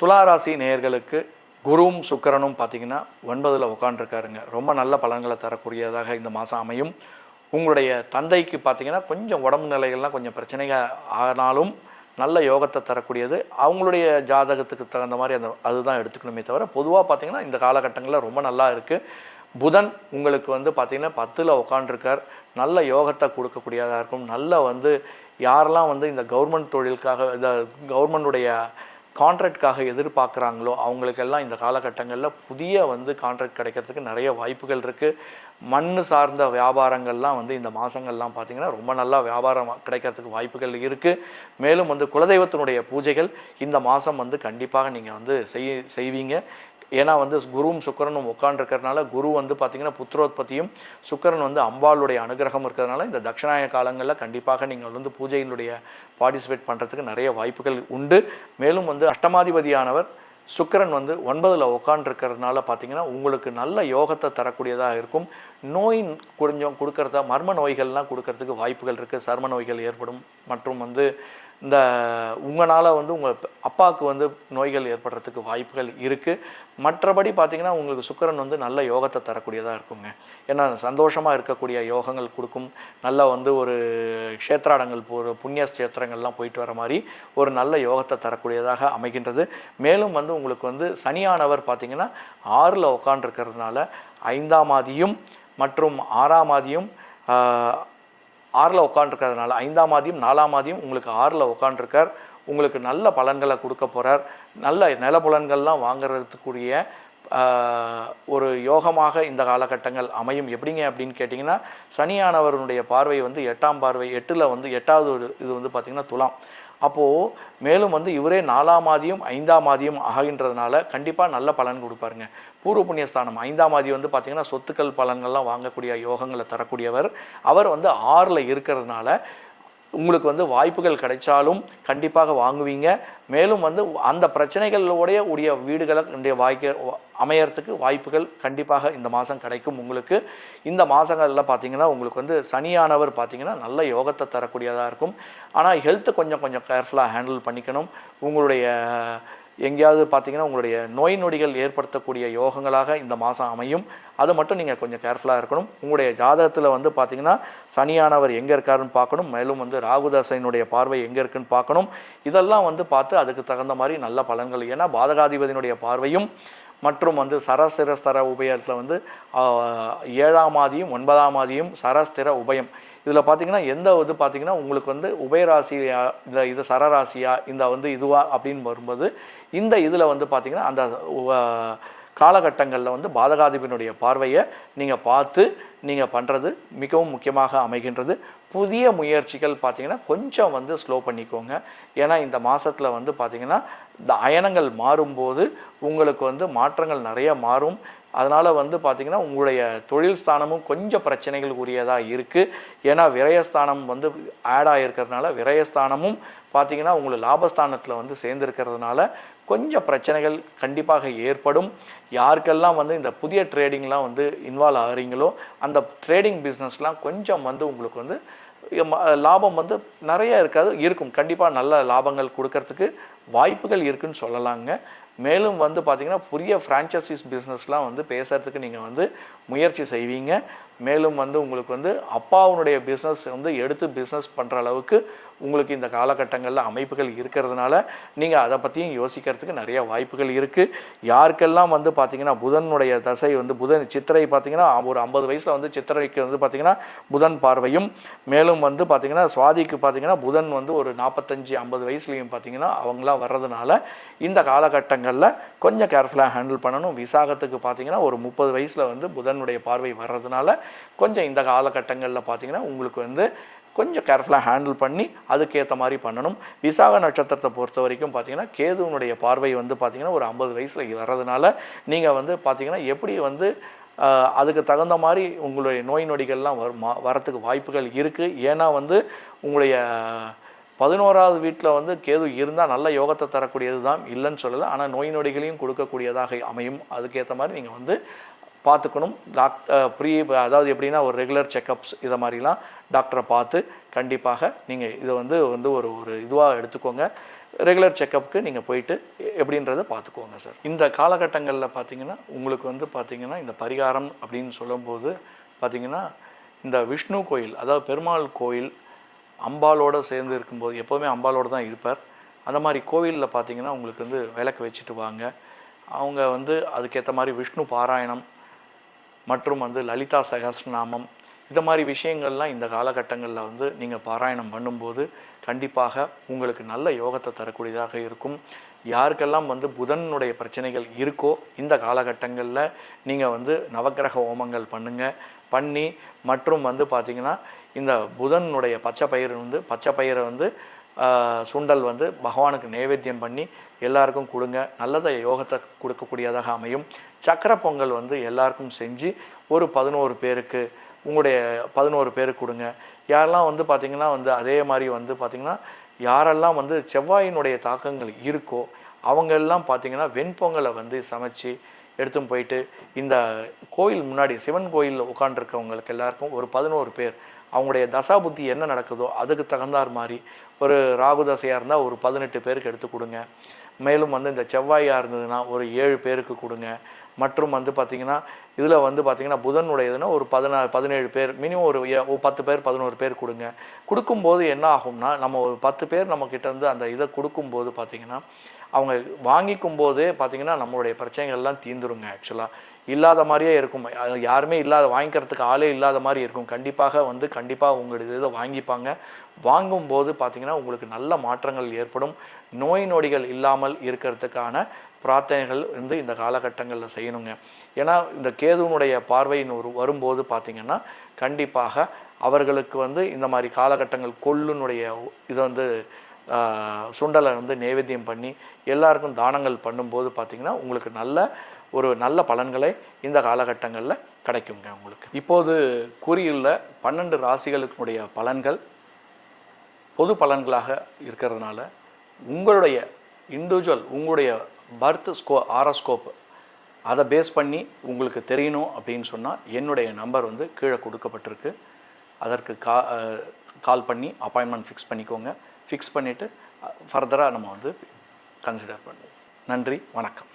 துளாராசி நேயர்களுக்கு குருவும் சுக்கரனும் பார்த்தீங்கன்னா ஒன்பதில் உட்காண்டிருக்காருங்க ரொம்ப நல்ல பலன்களை தரக்கூடியதாக இந்த மாதம் அமையும். உங்களுடைய தந்தைக்கு பார்த்தீங்கன்னா கொஞ்சம் உடம்பு நிலைகள்லாம் கொஞ்சம் பிரச்சனைகள் ஆனாலும் நல்ல யோகத்தை தரக்கூடியது. அவங்களுடைய ஜாதகத்துக்கு தகுந்த மாதிரி அந்த அதுதான் எடுத்துக்கணுமே தவிர பொதுவாக பார்த்தீங்கன்னா இந்த காலகட்டங்களில் ரொம்ப நல்லா இருக்குது புதன் உங்களுக்கு வந்து பார்த்திங்கன்னா பத்தில் உட்காண்டிருக்கார் நல்ல யோகத்தை கொடுக்கக்கூடியதாக இருக்கும். நல்ல வந்து யாரெல்லாம் வந்து இந்த கவர்மெண்ட் தொழிலுக்காக இந்த கவர்மெண்டுடைய கான்ட்ராக்ட்காக எதிர்பார்க்குறாங்களோ அவங்களுக்கெல்லாம் இந்த காலகட்டங்களில் புதிய வந்து கான்ட்ராக்ட் கிடைக்கிறதுக்கு நிறைய வாய்ப்புகள் இருக்குது மண் சார்ந்த வியாபாரங்கள்லாம் வந்து இந்த மாதங்கள்லாம் பார்த்திங்கன்னா ரொம்ப நல்லா வியாபாரம் கிடைக்கிறதுக்கு வாய்ப்புகள் இருக்குது மேலும் வந்து குலதெய்வத்தினுடைய பூஜைகள் இந்த மாதம் வந்து கண்டிப்பாக நீங்கள் வந்து செய் செய்வீங்க. ஏன்னா வந்து குருவும் சுக்கரனும் உட்காண்டிருக்கிறதுனால குரு வந்து பார்த்திங்கன்னா புத்திரோத்பத்தியும் சுக்கரன் வந்து அம்பாளுடைய அனுகிரகம் இருக்கிறதுனால இந்த தட்சிணாய காலங்களில் கண்டிப்பாக நீங்கள் வந்து பூஜையினுடைய பார்ட்டிசிபேட் பண்ணுறதுக்கு நிறைய வாய்ப்புகள் உண்டு. மேலும் வந்து அஷ்டமாதிபதியானவர் சுக்கிரன் வந்து ஒன்பதில் உட்காண்டிருக்கிறதுனால பார்த்தீங்கன்னா உங்களுக்கு நல்ல யோகத்தை தரக்கூடியதாக இருக்கும். நோய் கொஞ்சம் கொடுக்கறதா மர்ம நோய்கள்லாம் கொடுக்கறதுக்கு வாய்ப்புகள் இருக்குது சர்ம நோய்கள் ஏற்படும் மற்றும் வந்து இந்த உங்களால் வந்து உங்கள் அப்பாவுக்கு வந்து நோய்கள் ஏற்படுறதுக்கு வாய்ப்புகள் இருக்குது மற்றபடி பார்த்தீங்கன்னா உங்களுக்கு சுக்கிரன் வந்து நல்ல யோகத்தை தரக்கூடியதாக இருக்குங்க. ஏன்னா சந்தோஷமாக இருக்கக்கூடிய யோகங்கள் கொடுக்கும். நல்ல வந்து ஒரு க்ஷேத்ராடங்கள் போகிற புண்ணிய க்ஷேத்திரங்கள்லாம் போயிட்டு வர மாதிரி ஒரு நல்ல யோகத்தை தரக்கூடியதாக அமைகின்றது. மேலும் வந்து உங்களுக்கு வந்து சனியானவர் பார்த்திங்கன்னா ஆறில் உட்காண்டிருக்கிறதுனால ஐந்தாம் ஆதியும் மற்றும் ஆறாம் ஆதியும் ஆறில் உட்காண்டிருக்கிறதுனால ஐந்தாம் ஆதியும் நாலாம் ஆதியும் உங்களுக்கு ஆறில் உட்காண்டிருக்கார் உங்களுக்கு நல்ல பலன்களை கொடுக்க போகிறார் நல்ல நிலப்புலன்கள்லாம் வாங்குறதுக்குரிய ஒரு யோகமாக இந்த காலகட்டங்கள் அமையும். எப்படிங்க அப்படின்னு கேட்டிங்கன்னா சனியானவருடைய பார்வை வந்து எட்டாம் பார்வை எட்டில் வந்து எட்டாவது ஒரு இது வந்து பார்த்திங்கன்னா துலாம். அப்போது மேலும் வந்து இவரே நாலாம் ஆதியும் ஐந்தாம் ஆதியும் ஆகின்றதுனால கண்டிப்பாக நல்ல பலன் கொடுப்பாருங்க. பூர்வ புண்ணியஸ்தானம் ஐந்தாம் ஆதி வந்து பார்த்திங்கன்னா சொத்துக்கள் பலன்கள்லாம் வாங்கக்கூடிய யோகங்களை தரக்கூடியவர். அவர் வந்து ஆறில் இருக்கிறதுனால உங்களுக்கு வந்து வாய்ப்புகள் கிடைச்சாலும் கண்டிப்பாக வாங்குவீங்க. மேலும் வந்து அந்த பிரச்சனைகளோடைய உடைய வீடுகளை வாய்க்க அமையறதுக்கு வாய்ப்புகள் கண்டிப்பாக இந்த மாதம் கிடைக்கும் உங்களுக்கு. இந்த மாதங்களில் பார்த்தீங்கன்னா உங்களுக்கு வந்து சனியானவர் பார்த்திங்கன்னா நல்ல யோகத்தை தரக்கூடியதாக இருக்கும். ஆனால் ஹெல்த்து கொஞ்சம் கொஞ்சம் கேர்ஃபுல்லாக ஹேண்டில் பண்ணிக்கணும். உங்களுடைய எங்கேயாவது பார்த்தீங்கன்னா உங்களுடைய நோய் நொடிகள் ஏற்படுத்தக்கூடிய யோகங்களாக இந்த மாதம் அமையும். அது மட்டும் நீங்கள் கொஞ்சம் கேர்ஃபுல்லாக இருக்கணும். உங்களுடைய ஜாதகத்தில் வந்து பார்த்தீங்கன்னா சனியானவர் எங்கே இருக்காருன்னு பார்க்கணும். மேலும் வந்து ராகுதாசனுடைய பார்வை எங்கே இருக்குன்னு பார்க்கணும். இதெல்லாம் வந்து பார்த்து அதுக்கு தகுந்த மாதிரி நல்ல பலன்கள். ஏன்னா பாதகாதிபதியினுடைய பார்வையும் மற்றும் வந்து சரஸ்திரஸ்தர உபயத்தில் வந்து ஏழாம் ஆதியும் ஒன்பதாம் ஆதியும் சரஸ்திர உபயம். இதில் பார்த்தீங்கன்னா எந்த இது பார்த்தீங்கன்னா உங்களுக்கு வந்து உபயராசியா இந்த இது சரராசியா இந்த வந்து இதுவா அப்படின்னு வரும்போது இந்த இதில் வந்து பார்த்தீங்கன்னா அந்த காலகட்டங்களில் வந்து பாதகாதிபனுடைய பார்வையை நீங்கள் பார்த்து நீங்கள் பண்ணுறது மிகவும் முக்கியமாக அமைகின்றது. புதிய முயற்சிகள் பார்த்தீங்கன்னா கொஞ்சம் வந்து ஸ்லோ பண்ணிக்கோங்க. ஏன்னா இந்த மாதத்தில் வந்து பார்த்தீங்கன்னா இந்த அயனங்கள் மாறும்போது உங்களுக்கு வந்து மாற்றங்கள் நிறைய மாறும். அதனால் வந்து பார்த்திங்கன்னா உங்களுடைய தொழில் ஸ்தானமும் கொஞ்சம் பிரச்சனைகள் உரியதாக இருக்குது ஏன்னா விரயஸ்தானம் வந்து ஆட் ஆகிருக்கிறதுனால விரயஸ்தானமும் பார்த்திங்கன்னா உங்களுக்கு லாபஸ்தானத்தில் வந்து சேர்ந்துருக்கிறதுனால கொஞ்சம் பிரச்சனைகள் கண்டிப்பாக ஏற்படும். யாருக்கெல்லாம் வந்து இந்த புதிய ட்ரேடிங்லாம் வந்து இன்வால்வ் ஆகிறீங்களோ அந்த ட்ரேடிங் பிஸ்னஸ்லாம் கொஞ்சம் வந்து உங்களுக்கு வந்து லாபம் வந்து நிறைய இருக்காது இருக்கும். கண்டிப்பாக நல்ல லாபங்கள் கொடுக்கறதுக்கு வாய்ப்புகள் இருக்குன்னு சொல்லலாங்க. மேலும் வந்து பார்த்திங்கன்னா புதிய ஃப்ரான்ச்சைசிஸ் பிஸ்னஸ்லாம் வந்து பேசுகிறதுக்கு நீங்கள் வந்து முயற்சி செய்வீங்க. மேலும் வந்து உங்களுக்கு வந்து அப்பாவுனுடைய பிஸ்னஸ் வந்து எடுத்து பிஸ்னஸ் பண்ணுற அளவுக்கு உங்களுக்கு இந்த காலகட்டங்களில் அமைப்புகள் இருக்கிறதுனால நீங்கள் அதை பற்றியும் யோசிக்கிறதுக்கு நிறைய வாய்ப்புகள் இருக்குது யாருக்கெல்லாம் வந்து பார்த்திங்கன்னா புதனுடைய தசை வந்து புதன் சித்திரை பார்த்திங்கன்னா ஒரு ஐம்பது வயசில் வந்து சித்திரைக்கு வந்து பார்த்திங்கன்னா புதன் பார்வையும் மேலும் வந்து பார்த்திங்கன்னா சுவாதிக்கு பார்த்திங்கன்னா புதன் வந்து ஒரு நாற்பத்தஞ்சு ஐம்பது வயசுலேயும் பார்த்திங்கன்னா அவங்களாம் வர்றதுனால இந்த காலகட்டங்களில் கொஞ்சம் கேர்ஃபுல்லாக ஹேண்டில் பண்ணணும். விசாகத்துக்கு பார்த்திங்கன்னா ஒரு முப்பது வயசில் வந்து புதனுடைய பார்வை வர்றதுனால கொஞ்சம் இந்த காலகட்டங்களில் பார்த்திங்கன்னா உங்களுக்கு வந்து கொஞ்சம் கேர்ஃபுல்லாக ஹேண்டில் பண்ணி அதுக்கேற்ற மாதிரி பண்ணணும். விசாக நட்சத்திரத்தை பொறுத்த வரைக்கும் பார்த்தீங்கன்னா கேதுவனுடைய பார்வை வந்து பார்த்திங்கன்னா ஒரு ஐம்பது வயசில் வர்றதுனால நீங்கள் வந்து பார்த்திங்கன்னா எப்படி வந்து அதுக்கு தகுந்த மாதிரி உங்களுடைய நோய் நொடிகள்லாம் வரும் வரத்துக்கு வாய்ப்புகள் இருக்குது ஏன்னா வந்து உங்களுடைய பதினோராவது வீட்டில் வந்து கேது இருந்தால் நல்ல யோகத்தை தரக்கூடியது தான் இல்லைன்னு சொல்லலை. ஆனால் நோய் நொடிகளையும் கொடுக்கக்கூடியதாக அமையும். அதுக்கேற்ற மாதிரி நீங்கள் வந்து பார்த்துக்கணும். டாக் ப்ரீ அதாவது எப்படின்னா ஒரு ரெகுலர் செக்கப்ஸ் இதை மாதிரிலாம் டாக்டரை பார்த்து கண்டிப்பாக நீங்கள் இதை வந்து வந்து ஒரு ஒரு இதுவாக எடுத்துக்கோங்க. ரெகுலர் செக்கப்புக்கு நீங்கள் போயிட்டு எப்படின்றத பார்த்துக்கோங்க சார். இந்த காலகட்டங்களில் பார்த்தீங்கன்னா உங்களுக்கு வந்து பார்த்தீங்கன்னா இந்த பரிகாரம் அப்படின்னு சொல்லும்போது பார்த்திங்கன்னா இந்த விஷ்ணு கோயில் அதாவது பெருமாள் கோயில் அம்பாலோடு சேர்ந்து இருக்கும்போது எப்போவுமே அம்பாலோடு தான் இருப்பார். அந்த மாதிரி கோவிலில் பார்த்தீங்கன்னா உங்களுக்கு வந்து விளக்கு வச்சுட்டு வாங்க. அவங்க வந்து அதுக்கேற்ற மாதிரி விஷ்ணு பாராயணம் மற்றும் வந்து லலிதா சகஸ்ரநாமம் இந்த மாதிரி விஷயங்கள்லாம் இந்த காலகட்டங்களில் வந்து நீங்கள் பாராயணம் பண்ணும்போது கண்டிப்பாக உங்களுக்கு நல்ல யோகத்தை தரக்கூடியதாக இருக்கும். யாருக்கெல்லாம் வந்து புதனுடைய பிரச்சனைகள் இருக்கோ இந்த காலகட்டங்களில் நீங்கள் வந்து நவக்கிரக ஹோமங்கள் பண்ணுங்கள் பண்ணி மற்றும் வந்து பார்த்திங்கன்னா இந்த புதனுடைய பச்சை பயிர் வந்து பச்சை பயிரை வந்து சுண்டல் வந்து பகவானுக்கு நைவேத்தியம் பண்ணி எல்லாருக்கும் கொடுங்க. நல்லதை யோகத்தை கொடுக்கக்கூடியதாக அமையும். சக்கரை பொங்கல் வந்து எல்லாருக்கும் செஞ்சு ஒரு பதினோரு பேருக்கு உங்களுடைய பதினோரு பேருக்கு கொடுங்க. யாரெல்லாம் வந்து பார்த்திங்கன்னா வந்து அதே மாதிரி வந்து பார்த்திங்கன்னா யாரெல்லாம் வந்து செவ்வாயினுடைய தாக்கங்கள் இருக்கோ அவங்கெல்லாம் பார்த்திங்கன்னா வெண்பொங்கலை வந்து சமைச்சு எடுத்துன்னு போயிட்டு இந்த கோயில் முன்னாடி சிவன் கோயிலில் உட்காண்டிருக்கவங்களுக்கு எல்லாருக்கும் ஒரு பதினோரு பேர். அவங்களுடைய தசாபுத்தி என்ன நடக்குதோ அதுக்கு தகுந்தார் மாதிரி ஒரு ராகு தசையாக இருந்தால் ஒரு பதினெட்டு பேருக்கு எடுத்து கொடுங்க. மேலும் வந்து இந்த செவ்வாயாக இருந்ததுன்னா ஒரு ஏழு பேருக்கு கொடுங்க. மற்றும் வந்து பார்த்திங்கன்னா இதில் வந்து பார்த்திங்கன்னா புதனுடையதுன்னா ஒரு பதினாறு பதினேழு பேர் மினிமம் ஒரு பத்து பேர் பதினோரு பேர் கொடுங்க. கொடுக்கும்போது என்ன ஆகும்னா நம்ம ஒரு பத்து பேர் நம்மக்கிட்டேருந்து அந்த இதை கொடுக்கும்போது பார்த்திங்கன்னா அவங்க வாங்கிக்கும் போதே பார்த்திங்கன்னா நம்மளுடைய பிரச்சனைகள்லாம் தீந்துருங்க ஆக்சுவலாக இல்லாத மாதிரியே இருக்கும். யாருமே இல்லாத வாங்கிக்கிறதுக்கு ஆளே இல்லாத மாதிரி இருக்கும். கண்டிப்பாக வந்து கண்டிப்பாக உங்களுடைய இதை வாங்கிப்பாங்க. வாங்கும்போது பார்த்திங்கன்னா உங்களுக்கு நல்ல மாற்றங்கள் ஏற்படும். நோய் நொடிகள் இல்லாமல் இருக்கிறதுக்கான பிரார்த்தனைகள் வந்து இந்த காலகட்டங்களில் செய்யணுங்க. ஏன்னா இந்த கேதுவனுடைய பார்வையின் ஒரு வரும்போது பார்த்திங்கன்னா கண்டிப்பாக அவர்களுக்கு வந்து இந்த மாதிரி காலகட்டங்கள் கொள்ளுனுடைய இதை வந்து சுண்டலை வந்து நைவேத்தியம் பண்ணி எல்லாருக்கும் தானங்கள் பண்ணும்போது பார்த்திங்கன்னா உங்களுக்கு நல்ல ஒரு நல்ல பலன்களை இந்த காலகட்டங்களில் கிடைக்குங்க உங்களுக்கு. இப்போது கூறியுள்ள பன்னெண்டு ராசிகளுக்குடைய பலன்கள் பொது பலன்களாக இருக்கிறதுனால உங்களுடைய இண்டிவிஜுவல் உங்களுடைய பர்த் ஸ்கோ ஆரோஸ்கோப் அதை பேஸ் பண்ணி உங்களுக்கு தெரியணும் அப்படின்னு சொன்னால் என்னுடைய நம்பர் வந்து கீழே கொடுக்கப்பட்டிருக்கு. அதற்கு கா கால் பண்ணி அப்பாயின்மெண்ட் ஃபிக்ஸ் பண்ணிக்கோங்க. ஃபிக்ஸ் பண்ணிவிட்டு ஃபர்தராக நம்ம வந்து கன்சிடர் பண்ணுவோம் நன்றி வணக்கம்.